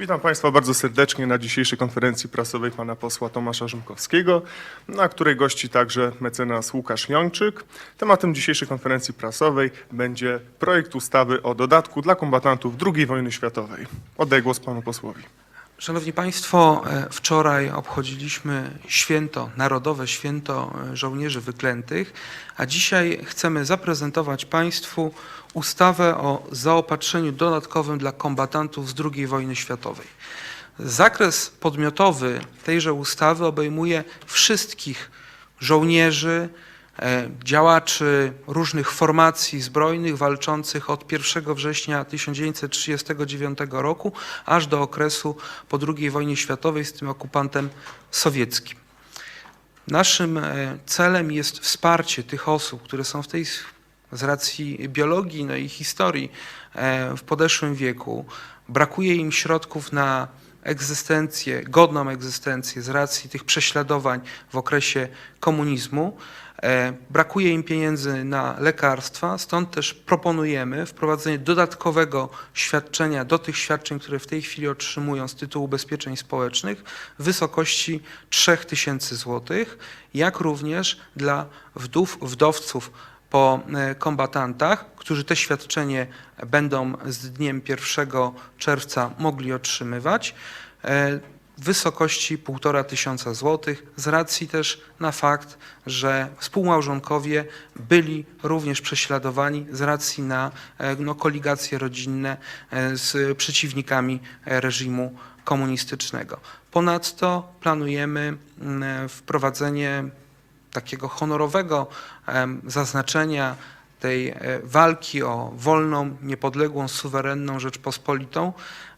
Witam Państwa bardzo serdecznie na dzisiejszej konferencji prasowej pana posła Tomasza Rzymkowskiego, na której gości także mecenas Łukasz Jończyk. Tematem dzisiejszej konferencji prasowej będzie projekt ustawy o dodatku dla kombatantów II wojny światowej. Oddaję głos panu posłowi. Szanowni Państwo, e, wczoraj obchodziliśmy święto, narodowe święto e, żołnierzy wyklętych, a dzisiaj chcemy zaprezentować Państwu ustawę o zaopatrzeniu dodatkowym dla kombatantów z II wojny światowej. Zakres podmiotowy tejże ustawy obejmuje wszystkich żołnierzy, działaczy różnych formacji zbrojnych walczących od 1 września 1939 roku aż do okresu po II wojnie światowej z tym okupantem sowieckim. Naszym e, celem jest wsparcie tych osób, które są w tej z racji biologii no i historii e, w podeszłym wieku. Brakuje im środków na egzystencję, godną egzystencję z racji tych prześladowań w okresie komunizmu. E, Brakuje im pieniędzy na lekarstwa, stąd też proponujemy wprowadzenie dodatkowego świadczenia do tych świadczeń, które w tej chwili otrzymują z tytułu ubezpieczeń społecznych w wysokości 3000 zł, jak również dla wdów, wdowców po e, kombatantach, którzy te świadczenie będą z dniem 1 czerwca mogli otrzymywać. E, w wysokości 1,5 tysiąca złotych z racji też na fakt, że współmałżonkowie byli również prześladowani z racji na e, no, koligacje rodzinne e, z przeciwnikami e, reżimu komunistycznego. Ponadto planujemy mm, wprowadzenie takiego honorowego zaznaczenia tej e, walki o wolną, niepodległą, suwerenną Rzeczpospolitą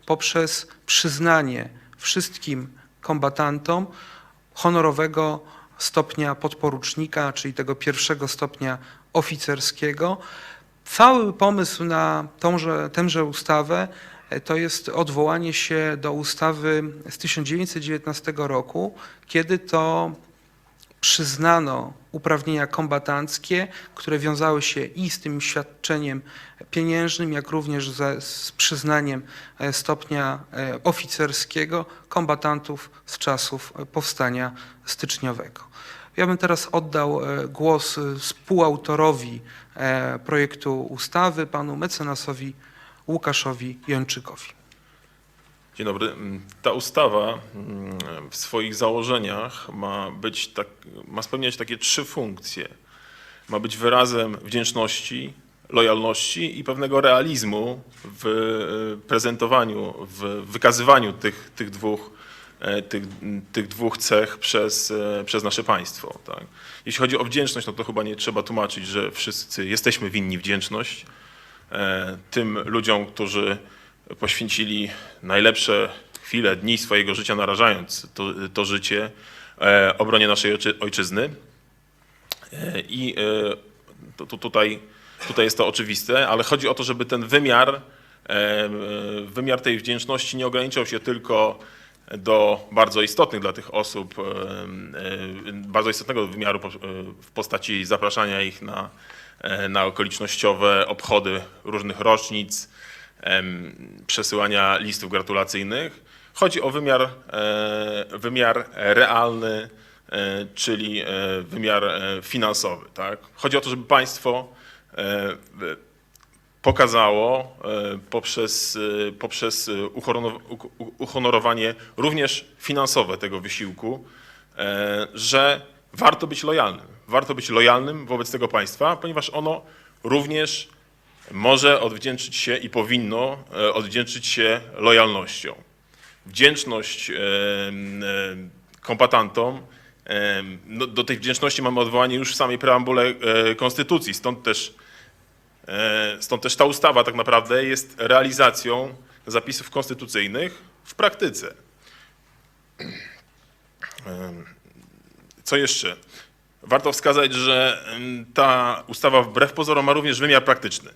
poprzez przyznanie wszystkim kombatantom honorowego stopnia podporucznika, czyli tego pierwszego stopnia oficerskiego. Cały pomysł na tąże, tęże ustawę e, to jest odwołanie się do ustawy z 1919 roku, kiedy to przyznano uprawnienia kombatanckie, które wiązały się i z tym świadczeniem pieniężnym, jak również ze, z przyznaniem e, stopnia e, oficerskiego kombatantów z czasów e, powstania styczniowego. Ja bym teraz oddał głos współautorowi projektu ustawy, panu mecenasowi Łukaszowi Jończykowi. Dzień dobry. Mm, Ta ustawa mm, w swoich założeniach ma być tak, ma spełniać takie trzy funkcje. Ma być wyrazem wdzięczności, lojalności i pewnego realizmu w e, prezentowaniu, w wykazywaniu tych, tych, dwóch, e, tych, tych dwóch cech przez, e, przez nasze państwo. Tak? Jeśli chodzi o wdzięczność, no to chyba nie trzeba tłumaczyć, że wszyscy jesteśmy winni wdzięczność e, tym ludziom, którzy poświęcili najlepsze chwile, dni swojego życia, narażając to, to życie e, obronie naszej ojczy- ojczyzny. E, I e, to, to tutaj, tutaj jest to oczywiste, ale chodzi o to, żeby ten wymiar, wymiar tej wdzięczności nie ograniczał się tylko do bardzo istotnych dla tych osób, bardzo istotnego wymiaru w postaci zapraszania ich na, na okolicznościowe obchody różnych rocznic, przesyłania listów gratulacyjnych. Chodzi o wymiar, e, wymiar realny, e, czyli e, wymiar finansowy. Tak? Chodzi o to, żeby państwo pokazało poprzez, poprzez uhonorowanie również finansowe tego wysiłku, że warto być lojalnym. Warto być lojalnym wobec tego państwa, ponieważ ono również może odwdzięczyć się i powinno e, odwdzięczyć się lojalnością. Wdzięczność e, e, kombatantom, no, do tej wdzięczności mamy odwołanie już w samej preambule Konstytucji, stąd też, stąd też ta ustawa tak naprawdę jest realizacją zapisów konstytucyjnych w praktyce. Co jeszcze? Warto wskazać, że ta ustawa wbrew pozorom ma również wymiar praktyczny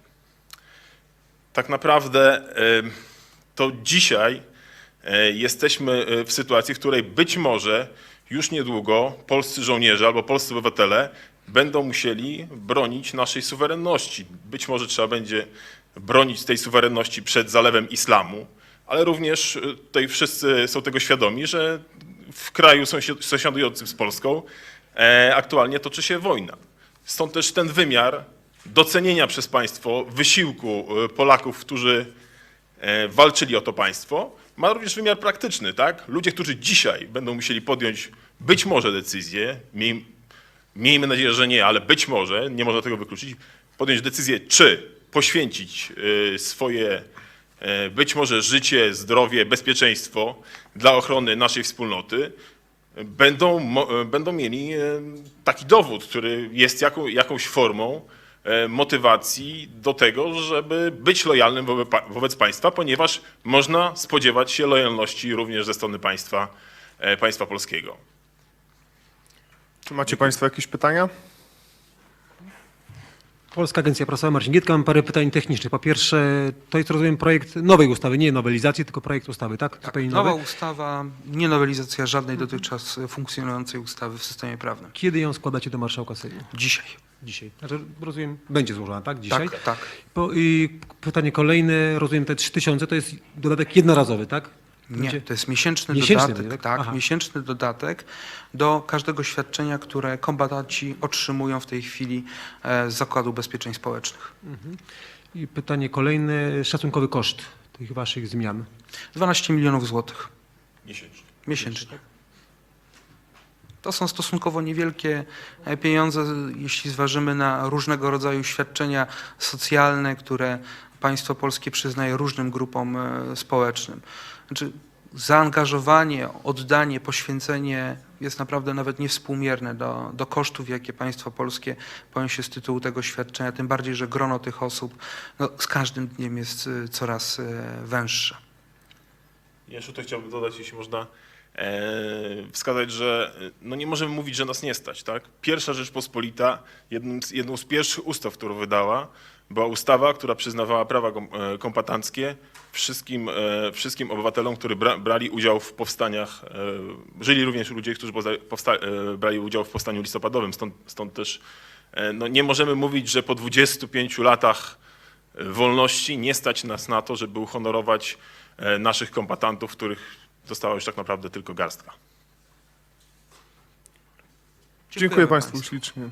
tak naprawdę to dzisiaj e, jesteśmy e, w sytuacji, w której być może już niedługo polscy żołnierze albo polscy obywatele będą musieli bronić naszej suwerenności. Być może trzeba będzie bronić tej suwerenności przed zalewem islamu, ale również y, tutaj wszyscy są tego świadomi, że w kraju sąsi- sąsiadującym z Polską e, aktualnie toczy się wojna. Stąd też ten wymiar docenienia przez państwo wysiłku y, Polaków, którzy e, walczyli o to państwo, ma również wymiar praktyczny, tak? Ludzie, którzy dzisiaj będą musieli podjąć być może decyzję, miej, miejmy nadzieję, że nie, ale być może, nie można tego wykluczyć, podjąć decyzję, czy poświęcić y, swoje e, być może życie, zdrowie, bezpieczeństwo dla ochrony naszej wspólnoty, będą, e, będą mieli e, taki dowód, który jest jaką, jakąś formą e, motywacji do tego, żeby być lojalnym wobec, pa- wobec państwa, ponieważ można spodziewać się lojalności również ze strony państwa, e, państwa polskiego. Czy macie Państwo jakieś pytania? Polska Agencja Prasowa, Marcin Gietka. Mam parę pytań technicznych. Po pierwsze, to jest, rozumiem, projekt nowej ustawy, nie nowelizacji, tylko projekt ustawy, tak? Zupełnie Nowa nowy. ustawa, nie nowelizacja żadnej dotychczas funkcjonującej ustawy w systemie prawnym. Kiedy ją składacie do marszałka Sejmu? Dzisiaj. Dzisiaj. Znaczy, rozumiem, będzie złożona, tak? Dzisiaj? Tak, tak. Po, I pytanie kolejne, rozumiem, te 3000 to jest dodatek jednorazowy, tak? Nie, to jest miesięczny, Miesięczny dodatek, będzie, tak? tak, Aha. miesięczny dodatek do każdego świadczenia, które kombatanci otrzymują w tej chwili e, z Zakładu Ubezpieczeń Społecznych. I pytanie kolejne, szacunkowy koszt tych waszych zmian. 12 milionów złotych Miesięcznie. miesięcznie. To są stosunkowo niewielkie e, pieniądze, jeśli zważymy na różnego rodzaju świadczenia socjalne, które państwo polskie przyznaje różnym grupom e, społecznym. Znaczy, zaangażowanie, oddanie, poświęcenie jest naprawdę nawet niewspółmierne do, do kosztów, jakie państwo polskie poniesie z tytułu tego świadczenia, tym bardziej, że grono tych osób no, z każdym dniem jest e, coraz węższe. Ja jeszcze chciałbym dodać, jeśli można, wskazać, że e, no nie możemy mówić, że nas nie stać. Tak? Pierwsza Rzeczpospolita, jednym z, jedną z pierwszych ustaw, którą wydała, była ustawa, która przyznawała prawa e, kompatanckie wszystkim, e, wszystkim obywatelom, którzy bra, brali udział w powstaniach, e, żyli również ludzie, którzy e, brali udział w powstaniu listopadowym, stąd, stąd też e, no nie możemy mówić, że po 25 latach wolności nie stać nas na to, żeby uhonorować e, naszych kombatantów, których została już tak naprawdę tylko garstka. Dziękuję Państwu ślicznie.